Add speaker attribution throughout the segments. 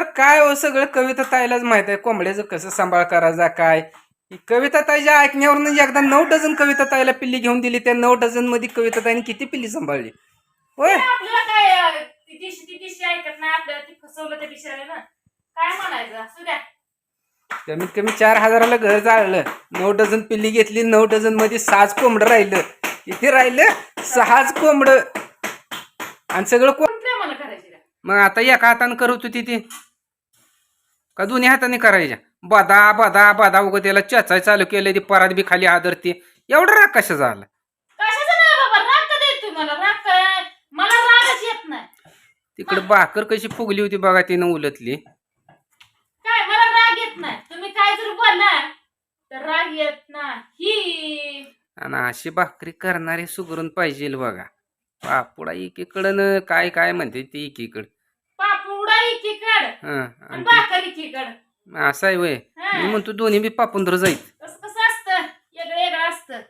Speaker 1: तर काय हो सगळं कविता ताईलाच माहीत आहे? कोंबड्याचं कसं सांभाळ करायचा काय? कविता ताईच्या ऐकण्यावरून एकदा नऊ डझन कविता ताईला पिल्ली घेऊन दिली त्या नऊ डझनमध्ये कविता ताईने किती पिल्ली सांभाळली? होय? कमीत कमी चार हजाराला घर जाळलं नऊ डझन पिल्ली घेतली नऊ डझनमध्ये सहाच कोंबडं राहिलं. किती राहिलं सहाच कोंबडं. आणि सगळं
Speaker 2: कोण?
Speaker 1: मग आता एका हाताने करत होती ती. का दोन्ही हाताने करायच्या? बदा बदा बदा उगं त्याला चचाय चालू केलं ती परात बी खाली आदरती. एवढा राग कशा झाला
Speaker 2: कशाचं नाही बाबा राग का देत मला राग काय? मला रागच येत नाही.
Speaker 1: तिकडे भाकर कशी फुगली होती बघा तिनं उलटली.
Speaker 2: काय मला राग येत नाही. तुम्ही काय जर बोलला तर राग येत नाही.
Speaker 1: आणि अशी भाकरी करणारे सुगरून पाहिजे बघा. पापुडा एकीकडं काय काय म्हणते ती एकीकडं.
Speaker 2: आणि भाकर
Speaker 1: ती- असं आहे वय. मी म्हणतो दोन्ही बी पापुंद्र जाईत.
Speaker 2: कसं कसं असतं? वेगळं वेगळं असतं.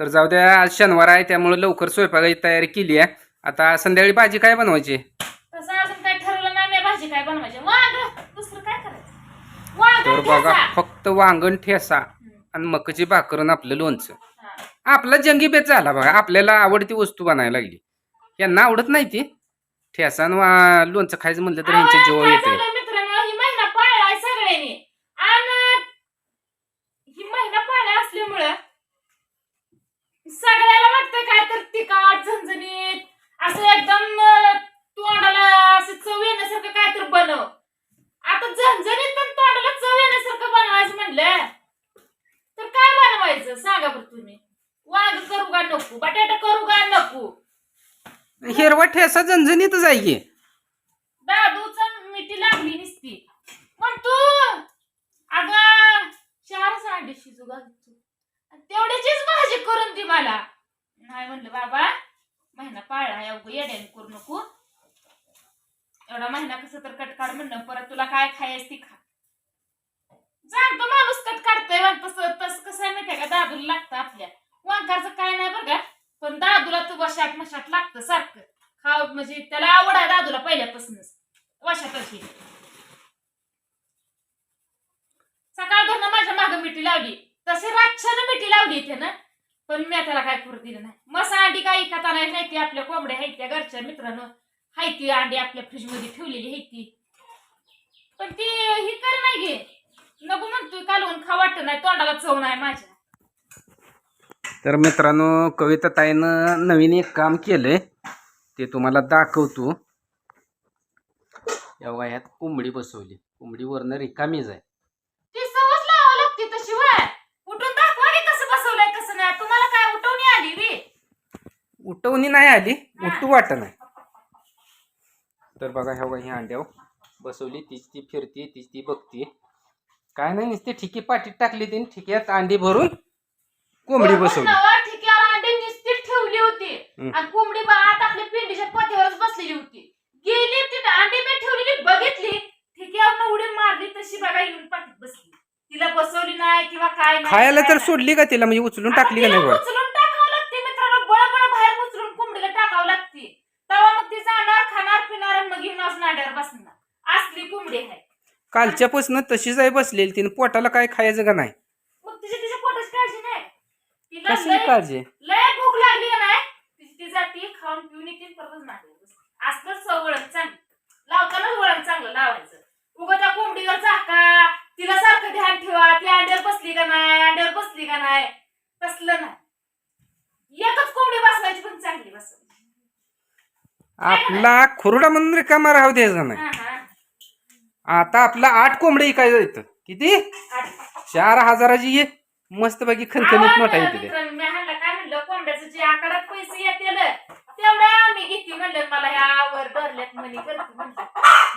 Speaker 1: तर जाऊ द्या आज शनिवार आहे त्यामुळे लवकर स्वयंपाकाची तयारी केली आहे. आता संध्याकाळी भाजी काय बनवायची?
Speaker 2: तसं अजून काय ठरवलं नाही मी भाजी काय बनवायची? वांग. दुसरं काय करायचं? वांग
Speaker 1: तर बघा
Speaker 2: ठेचा.
Speaker 1: फक्त वांगण ठेसा. आणि मकाची भाकर आणि आपलं लोणचं.
Speaker 2: हा.
Speaker 1: आपला जंगी बेत झाला बघा. आपल्याला आवडती वस्तू बनायला लागली. यांना आवडत नाही ती. ठेसा आणि वा- लोणचं खायचं म्हणलं तर
Speaker 2: अहो,
Speaker 1: जीवा येते
Speaker 2: मित्रांनो ही महिना पाळलाय सगळ्यांनी. आणि ही महिना पाळला असल्यामुळं सगळ्याला वाटतं काय तर झणझणीत असं एकदम अं, तोंडाला असं चव येण्यासारखं काय तर बनव आता झणझणीत पण तोंडाला चव येण्यासारखं बनवायचं म्हणलं तर काय बनवायचं सांगा बरं तुम्ही वांग करू का नको बटाटा करू का नको
Speaker 1: हिरवा ठेसा झणझणीतच आहे की.
Speaker 2: दादूचा मिठी लागली नसती. पण तू अग चार सांडे शिजू घाल तू. तेवढ्याचीच भाजी करून दे मला. नाही म्हणलं बाबा महिना पाळला आहे अवघं येड्याने करू नको. एवढा महिना कसं तर कटकाड म्हणलं परत तुला काय खायस ती खा. जाणतो माणूस कट काढतोय वान तसं तसं कसं आहे माहितीये का? दादूला लागतं आपल्या. वांकारचं काय नाही बरं का? पण दादूला तू वशात मशात लागतं सारखं. हा म्हणजे त्याला आवड आहे दादूला पहिल्यापासूनच. वशातच सकाळ धरणं माझ्या मागं मिठी लावली. तसे रातच्यानं मिठी लावली इथे ना. पण मी त्याला काय करू दिलं नाही. मसा अंडी काय इकत नाही नाही ती आपल्या कोंबड्या आहेत त्या घरच्या मित्रांनो. हाय ती अंडी आपल्या फ्रीजमध्ये ठेवलेली आहे ती. पण ती ही कर नाही घे नको म्हणतोय कालवून खा वाटत नाही तोंडाला चव नाही माझ्या.
Speaker 1: तर मित्रांनो कविता ताईनं नवीन एक काम केलंय. ते तुम्हाला दाखवतो. एवढा ह्यात कोंबडी बसवली. कोंबडी वरनं रिकामीच आहे
Speaker 2: ती सवच लावावं लागते तशी वय उठून दाखवा की कसं बसवलंय कसं नाही. तुम्हाला काय उठवणी आली वी
Speaker 1: उठवणी नाही आली उठू वाट नाही. तर बघा ह्या बघा ही. अंड्यावर बसवली तीच ती फिरती तीच ती बघती. काय नाही नुसती ठिकी पाठीत टाकली तिने ठिक्यात अंडी भरून कोंबडी बसवली.
Speaker 2: ठिक्यावर अंडी निस्तीत ठेवली होती. आणि कोंबडी बा आत आपल्या पिंडीच्या पोत्यावरच बसलेली होती गेली तिथे अंडी मी ठेवलेली बघितली ठिक्यावर उडी मारली तशी बघा येऊन पाठीत बसली तिला बसवली नाही किंवा काय नाही
Speaker 1: खायला तर. सोडली का तिला? म्हणजे उचलून टाकली का
Speaker 2: तिला
Speaker 1: नाही वर
Speaker 2: उचलून टाकावं लागते मित्रांनो. बळबळ बाहेर उचलून कोंबडीला टाकावं लागते. तेव्हा मग ती जाणार खाणार पिणार आणि मग येऊन असं नाड्यावर बसणार. असली कोंबडी आहे.
Speaker 1: कालच्यापासून तशीच आहे बसलेली तिने. पोटाला काय खायचं का नाही?
Speaker 2: मग तिच्या तिच्या पोटाची काळजी नाही. तिला
Speaker 1: कसली
Speaker 2: लय-
Speaker 1: काळजी?
Speaker 2: लय भूक लागली का नाही तिची ती जाती खाऊन पिऊन येते परतच नाही असलं सव वळण चांगलं लावतानाच वळण चांगलं लावायचं उगा त्या कोंबडीवर चाका तिला सारखं ध्यान ठेवा ती अंड्यावर बसली का नाही? अंड्यावर बसली का नाही? तसलं नाही. एकच कोंबडी बसवायची पण चांगली बसवायची
Speaker 1: आपला खुरडा म्हणून रिकामा राहू द्यायचा नाही. आता आपला आठ कोंबडी इकायचं येतं किती. चार हजाराची ये. मस्त पैकी खणखणीत
Speaker 2: आवडलं
Speaker 1: येते ते.
Speaker 2: काय म्हणलं कोंबड्याचं जे आकारात पैसे येतील तेवढ्या आम्ही घेते म्हणलं. मला ह्या वर धरल्यात मनी करते म्हणलं.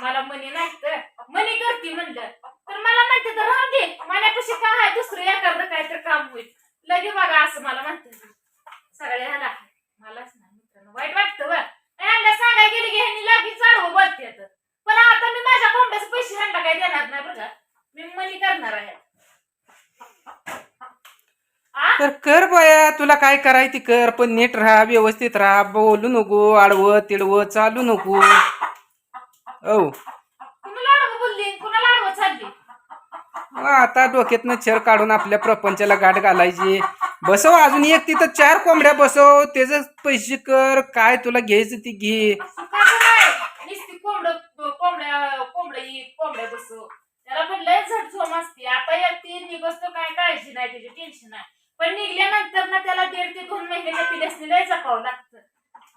Speaker 2: मला मनी नाही तर मनी करते म्हणलं. तर मला म्हणते तर राहू दे माझ्यापाशी काय आहे दुसरं एखादं काय तर काम होईल लगे बघा असं मला म्हणते सगळे ह्याला मलाच नाही मित्रांनो वाईट वाटतं बरं ह्यांना सांगायला गेले की ह्यांनी लगेच चाडवं बोलते पण आता मी माझ्या कोंबड्याचे पैसे ह्यांना काही देणार नाही बघा मी मनी करणार आहे आ?
Speaker 1: तर कर बाया तुला काय करायची ती कर पण नीट राहा व्यवस्थित राहा बोलू नको आडवं तिडवं चालू नको. औ. आता डोक्यातनं छर काढून आपल्या प्रपंचाला गाठ घालायची. बसव अजून एक तिथं चार कोंबड्या बसव त्याच पैसे कर काय तुला घ्यायचं ती घे.
Speaker 2: कोंबड्या कोंबड्या कोंबड्या बसव. त्याला पण लय झटझोम असते. आता या ती निघतो काय काळजी नाही त्याची टेन्शन नाही. पण निघल्यानंतर ना त्याला दीड ते दोन महिन्याच्या पिल्यासनी लय जपावं लागतं.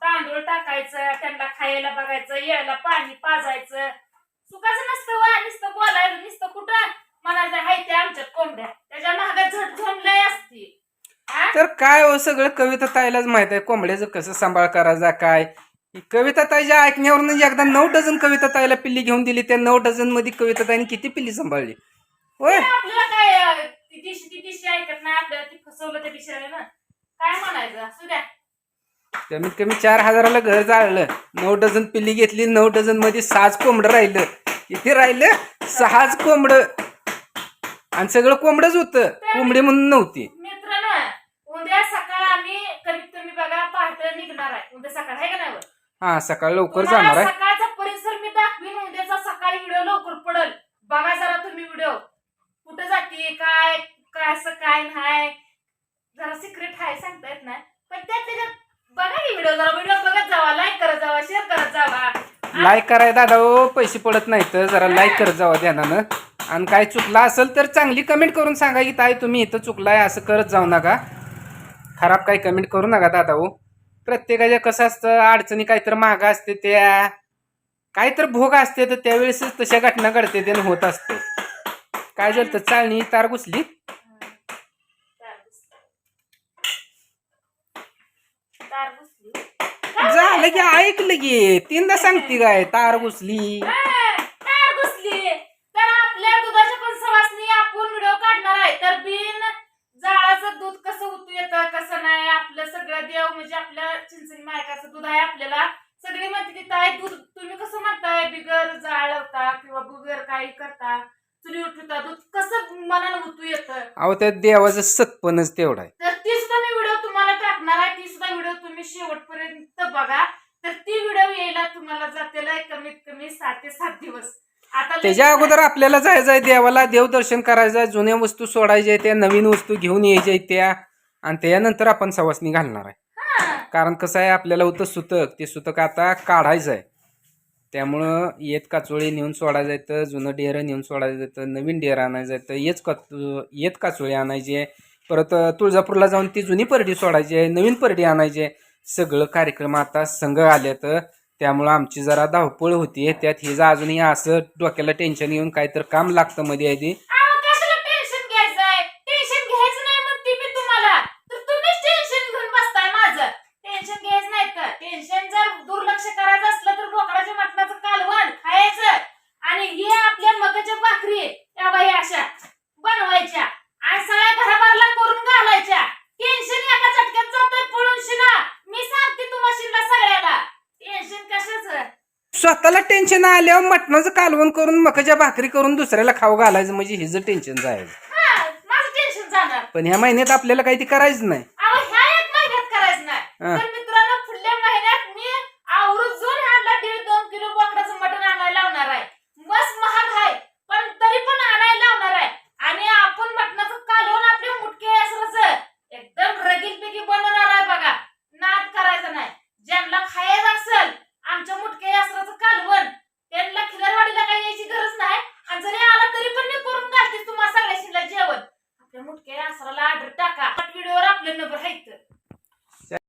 Speaker 2: तांदूळ टाकायचं त्यांना खायला बघायचं यायला पाणी पाजायचं. सुखाचं नसतं वा नुसतं बोलायचं नुसतं कुठं? म्हणायचं हाय ते आमच्यात कोंबड्या. त्याच्यामागे झटझोम लय असते?
Speaker 1: तर काय हो सगळं कविता ताईलाच माहीत आहे? कोंबड्याचं कसं सांभाळ करायचा काय? कविता ताईच्या ऐकण्यावरून एकदा नऊ डझन कविता ताईला पिल्ली घेऊन दिली. त्या नऊ डझनमध्ये कविता ताईने किती पिल्ली सांभाळली? होय?
Speaker 2: आपल्याला काय ती ती ऐकत नाही आपल्याला ती फसवलं त्या बिचाऱ्यानं. काय म्हणायचं? असू द्या.
Speaker 1: कमीत कमी चार हजाराला घर जाळलं. नऊ डझन पिल्ली घेतली नऊ डझनमध्ये सहाच कोंबडं राहिलं. किती राहिलं? सहाच कोंबडं. आणि सगळं कोंबडंच होतं. कोंबडी म्हणून नव्हती.
Speaker 2: मित्रांनो उद्या सकाळ आम्ही कमीत कमी बघा पहाटे निघणार आहे. उद्या सकाळ आहे का नाही?
Speaker 1: हा सकाळ लवकर जाणार आहे.
Speaker 2: सकाळचा परिसर मी दाखवीन. उद्याचा सकाळी व्हिडिओ लवकर पडल बघा जरा तुम्ही व्हिडिओ कुठं जाते काय काय असं काय नाही जरा सिक्रेट आहे सांगता येत नाही पण त्यात त्याच्यात बघा की व्हिडिओ जरा व्हिडिओ बघत जावा लाईक करत जावा शेअर करत जावा
Speaker 1: लाईक कराय दादा ओ पैसे पडत नाहीत जरा लाईक करत जावा ध्यानानं. आणि काय चुकला असेल तर चांगली कमेंट करून सांगा की ताई तुम्ही इथं चुकलाय असं करत जाऊ नका. खराब काही कमेंट करू नका दादा ओ प्रत्येकाच्या कसं असतं अडचणी काहीतरी महाग असते त्या. काहीतरी भोग असते तर त्यावेळेसच तशा घटना घडते त्यानं होत असते. काय झालं तर चालणी तार घुसली.
Speaker 2: तार घुसली. तार
Speaker 1: की ऐकलं की तीनदा सांगते काय तार घुसली.
Speaker 2: हा, तार घुसली. तर आपल्या दुधाच्या पण सवासनी आपण व्हिडिओ काढणार आहे. तर बिन जाळाचं दूध कसं उतू येतं कसं नाही आपलं सगळं देव म्हणजे आपल्या चिंचणी मायकाचं दूध आहे आपल्याला. सगळी म्हणते की ताई दूध तुम्ही कसं म्हणताय? बिगर जाळ लावता किंवा बिगर काही करता? चुली उठवता दूध कसं मनानं उतू येतं?
Speaker 1: अहो त्या देवाचं सतपणच तेवढं आहे.
Speaker 2: तर ती सुद्धा मी व्हिडिओ तुम्हाला टाकणार आहे. ती सुद्धा व्हिडिओ तुम्ही शेवटपर्यंत बघा. तर ती व्हिडिओ यायला तुम्हाला जातेला कमीत कमी सात ते सात दिवस. आता
Speaker 1: त्याच्या अगोदर आपल्याला जायचं आहे देवाला देवदर्शन करायचं आहे. जुन्या वस्तू सोडायच्या आहेत त्या नवीन वस्तू घेऊन यायच्या आहेत त्या. आणि त्यानंतर आपण सवासनी घालणार आहे.
Speaker 2: हा.
Speaker 1: कारण कसं आहे आपल्याला होतं सुतक ते सुतक आता काढायचं आहे. त्यामुळं येत काचोळी नेऊन सोडायचं आहे तर जुनं डेरं नेऊन सोडायचं जायचं नवीन डेरं आणायचं आहे तर येच का येत काचोळी आणायची आहे. परत तुळजापूरला जाऊन ती जुनी परडी सोडायची आहे नवीन परडी आणायची आहे. सगळं कार्यक्रम आता संघ आले तर त्यामुळं आमची जरा धावपळ होती त्यात हे जर अजूनही असं डोक्याला टेन्शन येऊन काहीतरी काम लागतं मध्ये आधी.
Speaker 2: ती कशाला टेन्शन घ्यायचंय टेन्शन घ्यायचं नाही म्हणते मी तुम्हाला तर तुम्हीच टेन्शन घेऊन बसताय माझं टेन्शन घ्यायचं नाही तर टेन्शन जर दुर्लक्ष करायचं असलं तर बोकडाच्या मटणाचं कालवण खायचं आणि हे आपल्या मकाच्या भाकरी त्या बाई अशा बनवायच्या आणि सगळ्या घराबारला करून घालायच्या टेन्शन एका झटक्यात जातोय पळून शिना मी सांगते तुम्हाला सगळ्याला टेन्शन कशाचं
Speaker 1: स्वतःला टेन्शन आल्यावर मटणाचं कालवण करून मकाच्या भाकरी करून दुसऱ्याला खाऊ घालायचं. म्हणजे हिचं टेन्शन जायचं
Speaker 2: हा माझं टेन्शन जाणार.
Speaker 1: पण ह्या महिन्यात आपल्याला काही ते करायचं नाही.
Speaker 2: अहो ह्या एक महिन्यात करायचं नाही.
Speaker 1: हा.
Speaker 2: तर